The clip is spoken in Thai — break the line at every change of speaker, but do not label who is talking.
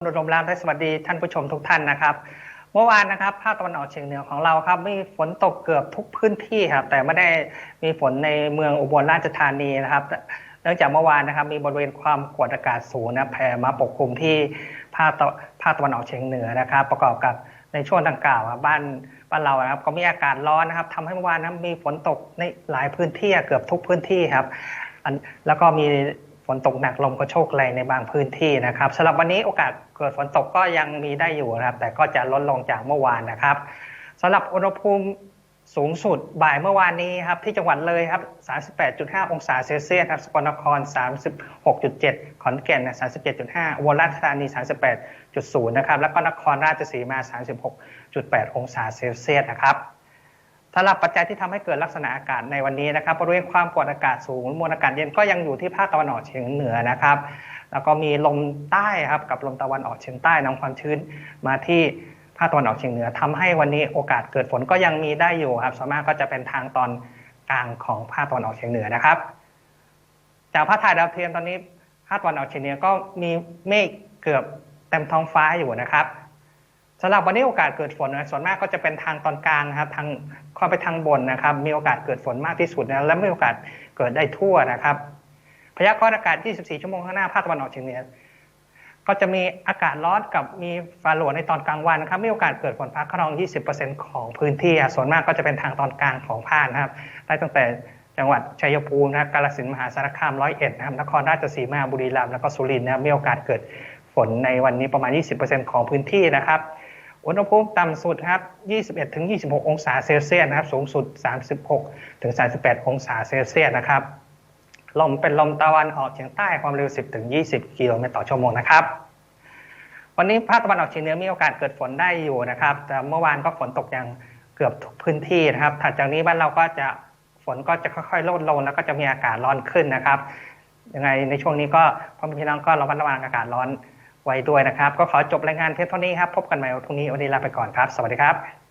นุรมรามและสวัสดีท่านผู้ชมทุกท่านนะครับ เมื่อวานนะครับภาคตะวันออกเฉียงเหนือของเราครับมีฝนตกเกือบทุกพื้นที่ครับแต่ไม่ได้มีฝนในเมืองอุบลราชธานีนะครับ เนื่องจากเมื่อวานนะครับมีบริเวณความกดอากาศสูงนะแผ่มาปกคลุมที่ภาคตะภาคตะวันออกเฉียงเหนือนะครับ ประกอบกับในช่วงดังกล่าวบ้านบ้านเรานะครับ ก็มีอากาศร้อนนะครับทำให้เมื่อวานนั้นมีฝนตกในหลายพื้นที่เกือบทุกพื้นที่ครับแล้วก็มี ฝนตกหนักลมกระโชกแรงในบางพื้นที่นะครับสำหรับวันนี้โอกาสเกิดฝนตกก็ยังมีได้อยู่นะครับ แต่ก็จะลดลงจากเมื่อวานนะครับสำหรับอุณหภูมิสูงสุดบ่ายเมื่อวานนี้ครับที่จังหวัดเลยครับ 38.5 องศาเซลเซียสครับสกลนคร 36.7 ขอนแก่น 37.5อุบลราชธานี 38.0 นะครับ แล้วก็นครราชสีมา 36.8 องศาเซลเซียสนะครับำหรับปัจจัยที่ทำให้เกิดลักษณะอากาศในวันนี้นะครับบริเวณความกดอากาศสูงมวลอากาศเย็นก็ยังอยู่ที่ภาคตะวันออกเฉียงเหนือนะครับ แล้วก็มีลมใต้ครับกับลมตะวันออกเฉียงใต้นำความชื้นมาที่ภาคตะวันออกเฉียงเหนือทำให้วันนี้โอกาสเกิดฝนก็ยังมีได้อยู่ครับส่วนมากก็จะเป็นทางตอนกลางของภาคตะวันออกเฉียงเหนือนะครับ จากภาพถ่ายดาวเทียมตอนนี้ภาคตะวันออกเฉียงเหนือก็มีเมฆเกือบเต็มท้องฟ้าอยู่นะครับ สำหรับวันนี้โอกาสเกิดฝนนะส่วนมากก็จะเป็นทางตอนกลางนะครับทางเข้าไปทางบนนะครับ มีโอกาสเกิดฝนมากที่สุดนะและมีโอกาสเกิดได้ทั่วนะครับ พยากรณ์อากาศ 24 ชั่วโมงข้างหน้าภาคตะวันออกเฉียงเหนือก็จะมีอากาศร้อนกับมีฟ้าหลวในตอนกลางวันนะครับมีโอกาสเกิดฝนฟ้าขนอง 20%ของพื้นที่ส่วนมากก็จะเป็นทางตอนกลางของภาคนะครับได้ตั้งแต่จังหวัดชัยภูมินะครับกาฬสินธุ์มหาสารคามร้อยเอ็ดนะครับนครราชสีมาบุรีรัมย์แล้วก็สุรินทร์นะมีโอกาสเกิดฝนในวันนี้ประมาณ 20%ของพื้นที่นะครับ อุณหภูมิต่ำสุดครับ 21ถึง26 องศาเซลเซียสนะครับ สูงสุด 36ถึง38 องศาเซลเซียสนะครับ ลมเป็นลมตะวันออกเฉียงใต้ความเร็ว 10ถึง20 กิโลเมตรต่อชั่วโมงนะครับ วันนี้ภาคตะวันออกเฉียงเหนือมีโอกาสเกิดฝนได้อยู่นะครับ แต่เมื่อวานก็ฝนตกอย่างเกือบทุกพื้นที่นะครับ ถัดจากนี้บ้านเราก็จะฝนก็จะค่อยๆลดลงแล้วก็จะมีอากาศร้อนขึ้นนะครับ ยังไงในช่วงนี้ก็พ่อแม่พี่น้องก็ระมัดระวังอากาศร้อน ไว้ด้วยนะครับ ก็ขอจบรายงานเพียงเท่านี้ครับ พบกันใหม่วันพรุ่งนี้วันนี้ลาไปก่อนครับ สวัสดีครับ